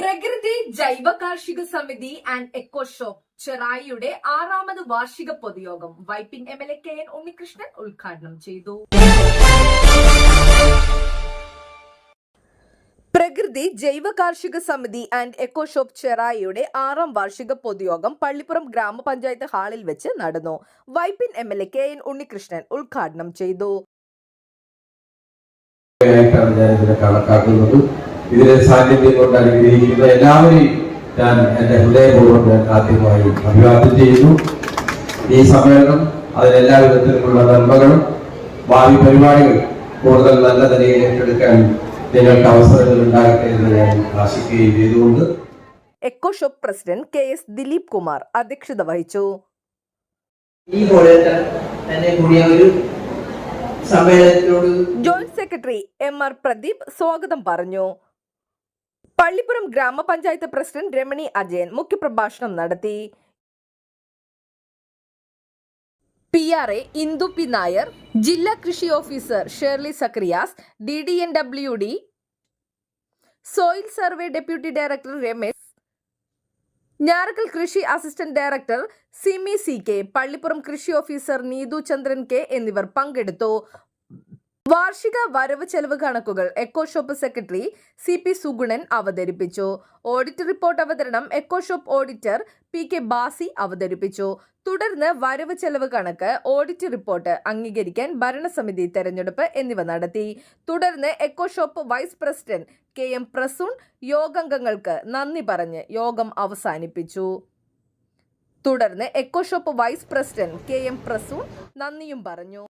പ്രകൃതി ജൈവ കാർഷിക സമിതി ആൻഡ് എക്കോ ഷോപ്പ് ചെറായിയുടെ ആറാമത് വാർഷിക പൊതുയോഗം Vypin M L A K N Unnikrishnan ഉദ്ഘാടനം ചെയ്തു. പ്രകൃതി ജൈവ കാർഷിക സമിതി ആൻഡ് എക്കോ ഷോപ്പ് ചെറായിയുടെ ആറാം വാർഷിക പൊതുയോഗം പള്ളിപ്പുറം ഗ്രാമപഞ്ചായത്ത് ഹാളിൽ വെച്ച് നടന്നു. Vypin M L A K N Unnikrishnan ഉദ്ഘാടനം ചെയ്തു. ഇതിനെ സാന്നിധ്യം കൊണ്ട് അനുഗ്രഹിക്കുന്ന എല്ലാവരെയും ഞാൻ എന്റെ ഹൃദയപൂർവം ഞാൻ ആദ്യമായി അഭിവാദ്യം ചെയ്യുന്നു. ഈ സമ്മേളനം അതിനെല്ലാ വിധത്തിലുമുള്ള നന്മകളും ഭാവി പരിപാടികൾ കൂടുതൽ നല്ല നിലയിൽ ഏറ്റെടുക്കാൻ നിങ്ങൾക്ക് അവസരങ്ങൾ ഉണ്ടാകട്ടെ എന്ന് ഞാൻ ആശിക്കുകയും ചെയ്തുകൊണ്ട് eco shop president K S Dileep Kumar അധ്യക്ഷത വഹിച്ചു. ഈ പോലെ തന്നെ കൂടിയ ഒരു സമ്മേളനത്തിനോട് joint secretary M R Pradeep സ്വാഗതം പറഞ്ഞു. പള്ളിപ്പുറം ഗ്രാമപഞ്ചായത്ത് പ്രസിഡന്റ് രമണി അജയൻ മുഖ്യപ്രഭാഷണം നടത്തി. P R A Indu P Nair ജില്ലാ കൃഷി officer Shirley Zacharias D D N W D soil survey deputy director Ramesh Njarakkal കൃഷി assistant director Simi C K Pallippuram കൃഷി officer Neethu ചന്ദ്രൻ K എന്നിവർ പങ്കെടുത്തു. വാർഷിക വരവ് ചെലവ് കണക്കുകൾ eco shop secretary C P Sugunan അവതരിപ്പിച്ചു. ഓഡിറ്റ് റിപ്പോർട്ട് അവതരണം eco shop auditor P K Basi അവതരിപ്പിച്ചു. തുടർന്ന് വരവ് ചെലവ് കണക്ക് ഓഡിറ്റ് റിപ്പോർട്ട് അംഗീകരിക്കാൻ ഭരണസമിതി തെരഞ്ഞെടുപ്പ് എന്നിവ നടത്തി. തുടർന്ന് eco shop vice president K M Prasoon യോഗാംഗങ്ങൾക്ക് നന്ദി പറഞ്ഞ് യോഗം അവസാനിപ്പിച്ചു. തുടർന്ന് eco shop vice president K M Prasoon നന്ദിയും പറഞ്ഞു.